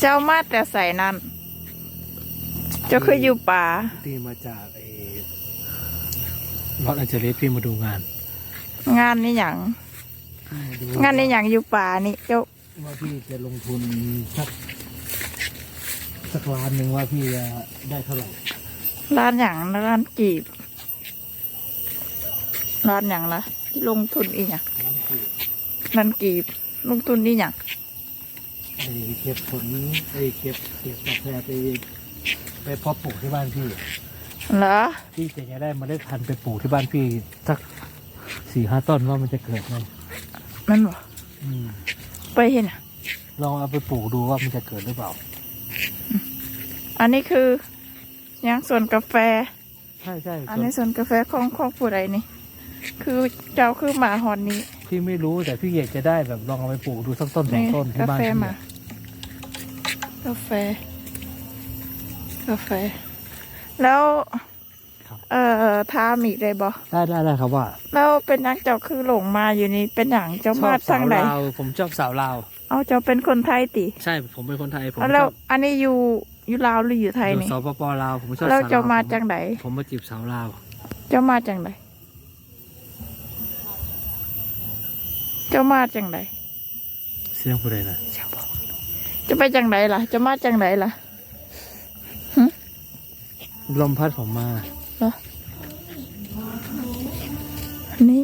เจ้ามาแต่ใส่นั่น เจ้าคืออยู่ป่าที่มาจากไอ้ลอสแอนเจลิสพี่มาดูงาน งานนี่อย่างมาดูงานนี่อย่างอยู่ป่านี่เจ้าว่าพี่จะลงทุนสักสักล้านหนึ่งว่าพี่จะได้เท่าไหร่ร้านอย่างร้านกีบร้านอย่างละที่ลงทุนอีกอย่างล้านสี่ร้านกีบลงทุนนี่อย่างไอ้ เก็บผลไอ้เก็บเก็บกาแฟไปไปเพาะปลูกที่บ้านพี่ เหรอ พี่จะได้เมาเล็ดพันธุ์ไปปลูกที่บ้านพี่สักสี่ห้าต้นว่ามันจะเกิดไหมมันบอกอืมไปเห็นอะลองเอาไปปลูกดูว่ามันจะเกิดหรือเปล่า อันนี้คือยังสวนกาแฟ ใช่ใช่อันนี้สวนกาแฟของของผู้ใดนี่ คือเจ้าคือหมาหอนนี้พี่ไม่รู้แต่พี่อยากจะได้แบบลองเอาไปปลูกดูสักต้นสองนี่ต้นที่กาบ้านแฟพี่มาอะ กาแฟ กาแฟ แล้วเอ่อทามอีกได้บ่ได้ได้ได้ครับว่าแล้วเป็นหยังเจ้าคือหลงมาอยู่นี่เป็นหยังเจ้าชมาอบทาสางวใดลาวผมชอบสาวลาวเอาเจ้าเป็นคนไทยติใช่ผมเป็นคนไทยผมแล้วชอบอันนี้อยู่อยู่ลาวหรืออยู่ไทยอยู่นี่สปปลาวผมชอบแล้วสาวเจ้าลาวมาผมจากไหนผมมาจีบสาวลาว เจ้ามาจากไหนเจ้ามาจากไหนเสียงผู้ใดนะเจ้าบอก จะไปจากไหนล่ะ จะมาจากไหนล่ะลมพัดผมมาอันนี้